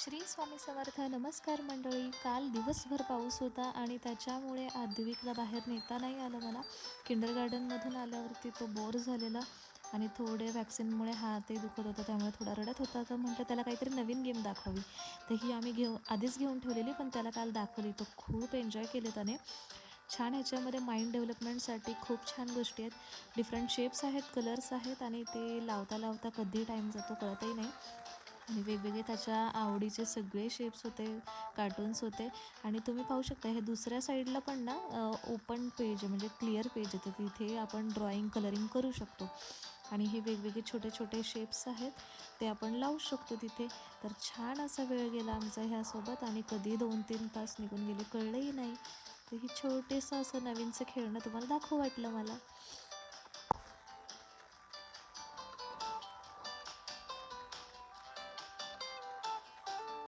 श्री स्वामी समर्थ नमस्कार मंडळी. काल दिवसभर पाऊस होता आणि त्याच्यामुळे आद्विकला बाहेर नेता नाही आलं मला किंडर गार्डनमधून आल्यावरती तो बोर झालेला आणि थोडे वॅक्सिनमुळे हातही दुखत होता. त्यामुळे थोडा रडत होता. तर म्हटलं त्याला काहीतरी नवीन गेम दाखवावी. तर ही आम्ही घेऊ आधीच घेऊन ठेवलेली पण त्याला काल दाखवली. तो खूप एन्जॉय केले त्याने. छान ह्याच्यामध्ये माइंड डेव्हलपमेंटसाठी खूप छान गोष्टी आहेत. डिफरंट शेप्स आहेत कलर्स आहेत आणि ते लावता लावता कधी टाईम जातो कळतही नाही. वेगवेगळे त्याच्या आवडीचे सगळे शेप्स होते कार्टून्स होते. आणि तुम्ही पाहू शकता हे दुसऱ्या साईडला पण ना ओपन पेज आहे म्हणजे क्लिअर पेज आहे. तर तिथे आपण ड्रॉइंग कलरिंग करू शकतो. आणि हे वेगवेगळे छोटे छोटे शेप्स आहेत ते आपण लावू शकतो तिथे. तर छान असा वेळ गेला आमचा ह्यासोबत. आणि कधी दोन तीन तास निघून गेले कळलंही नाही. तर ही छोटेसं असं नवीनचं खेळणं तुम्हाला दाखवू वाटलं मला.